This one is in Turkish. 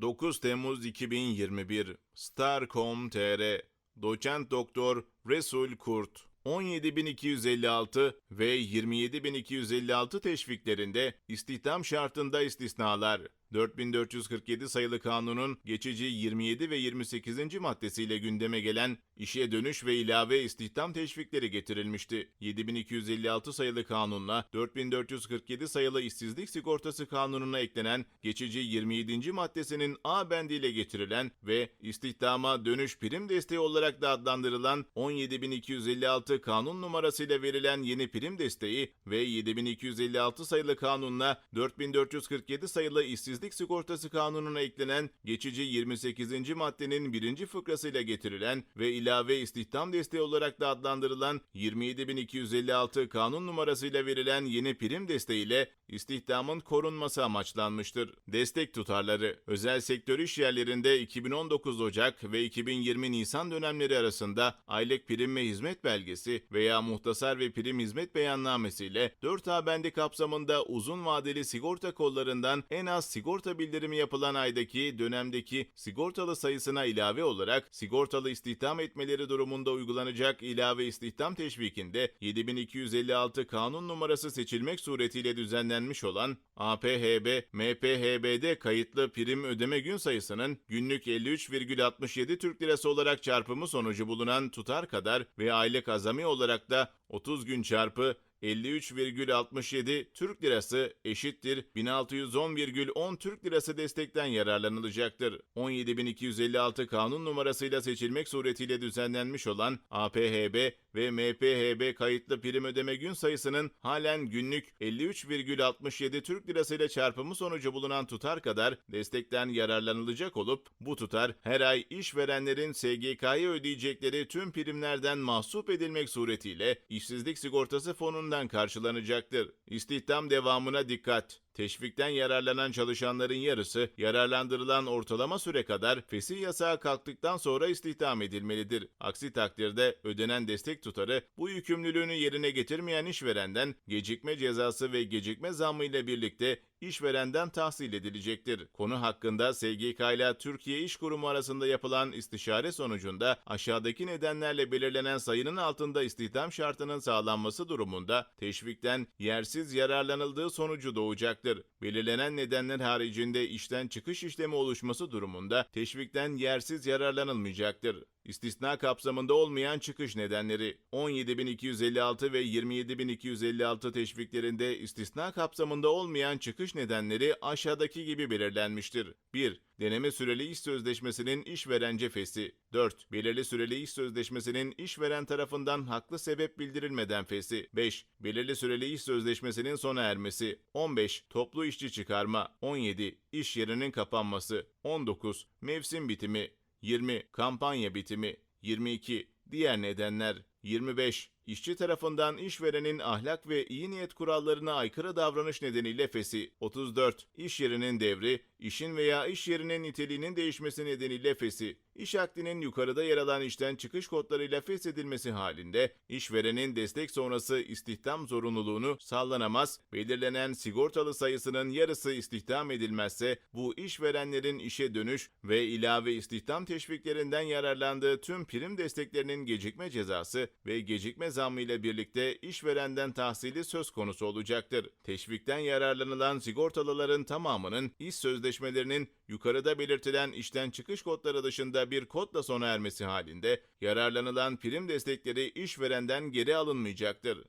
9 Temmuz 2021 Star.com.tr Doçent Doktor Resul Kurt 17.256 ve 27.256 teşviklerinde istihdam şartında istisnalar. 4447 sayılı kanunun geçici 27 ve 28. maddesiyle gündeme gelen işe dönüş ve ilave istihdam teşvikleri getirilmişti. 7256 sayılı kanunla 4447 sayılı işsizlik sigortası kanununa eklenen geçici 27. maddesinin A bendiyle getirilen ve istihdama dönüş prim desteği olarak da adlandırılan 17256 kanun numarasıyla verilen yeni prim desteği ve 7256 sayılı kanunla 4447 sayılı işsizlik sigortası kanununa eklenen geçici 28. maddenin birinci fıkrasıyla getirilen ve ilave istihdam desteği olarak da adlandırılan 27256 kanun numarasıyla verilen yeni prim desteğiyle istihdamın korunması amaçlanmıştır. Destek tutarları özel sektör iş yerlerinde 2019 Ocak ve 2020 Nisan dönemleri arasında aylık prim ve hizmet belgesi veya muhtasar ve prim hizmet beyannamesiyle 4A bendi kapsamında uzun vadeli sigorta kollarından en az sigorta bildirimi yapılan aydaki dönemdeki sigortalı sayısına ilave olarak sigortalı istihdam etmeleri durumunda uygulanacak ilave istihdam teşvikinde 7256 kanun numarası seçilmek suretiyle düzenlenmiş olan APHB, MPHB'de kayıtlı prim ödeme gün sayısının günlük 53,67 Türk Lirası olarak çarpımı sonucu bulunan tutar kadar ve aylık azami olarak da 30 gün çarpı 53,67 Türk Lirası eşittir 1610,10 Türk Lirası destekten yararlanılacaktır. 17256 kanun numarasıyla seçilmek suretiyle düzenlenmiş olan APHB ve MPHB kayıtlı prim ödeme gün sayısının halen günlük 53,67 Türk Lirası ile çarpımı sonucu bulunan tutar kadar destekten yararlanılacak olup bu tutar her ay işverenlerin SGK'ya ödeyecekleri tüm primlerden mahsup edilmek suretiyle işsizlik sigortası fonundan karşılanacaktır. İstihdam devamına dikkat. Teşvikten yararlanan çalışanların yarısı yararlandırılan ortalama süre kadar fesih yasağı kalktıktan sonra istihdam edilmelidir. Aksi takdirde ödenen destek tutarı bu yükümlülüğünü yerine getirmeyen işverenden gecikme cezası ve gecikme zammı ile birlikte işverenden tahsil edilecektir. Konu hakkında SGK ile Türkiye İş Kurumu arasında yapılan istişare sonucunda aşağıdaki nedenlerle belirlenen sayının altında istihdam şartının sağlanması durumunda teşvikten yersiz yararlanıldığı sonucu doğacaktır. Belirlenen nedenler haricinde işten çıkış işlemi oluşması durumunda teşvikten yersiz yararlanılmayacaktır. İstisna kapsamında olmayan çıkış nedenleri 17.256 ve 27.256 teşviklerinde istisna kapsamında olmayan çıkış nedenleri aşağıdaki gibi belirlenmiştir. 1. Deneme süreli iş sözleşmesinin işveren cefesi. 4. Belirli süreli iş sözleşmesinin işveren tarafından haklı sebep bildirilmeden fesi. 5. Belirli süreli iş sözleşmesinin sona ermesi. 15. Toplu işçi çıkarma. 17. İş yerinin kapanması. 19. Mevsim bitimi. 20. Kampanya bitimi. 22. Diğer nedenler. 25. İşçi tarafından işverenin ahlak ve iyi niyet kurallarına aykırı davranış nedeniyle fesi. 34. İş yerinin devri, işin veya iş yerinin niteliğinin değişmesi nedeniyle fesi. İş akdinin yukarıda yer alan işten çıkış kodlarıyla feshedilmesi halinde işverenin destek sonrası istihdam zorunluluğunu sağlanamaz, belirlenen sigortalı sayısının yarısı istihdam edilmezse bu işverenlerin işe dönüş ve ilave istihdam teşviklerinden yararlandığı tüm prim desteklerinin gecikme cezası ve gecikme zammı ile birlikte işverenden tahsili söz konusu olacaktır. Teşvikten yararlanılan sigortalıların tamamının iş sözleşmelerinin yukarıda belirtilen işten çıkış kodları dışında bir kodla sona ermesi halinde yararlanılan prim destekleri işverenden geri alınmayacaktır.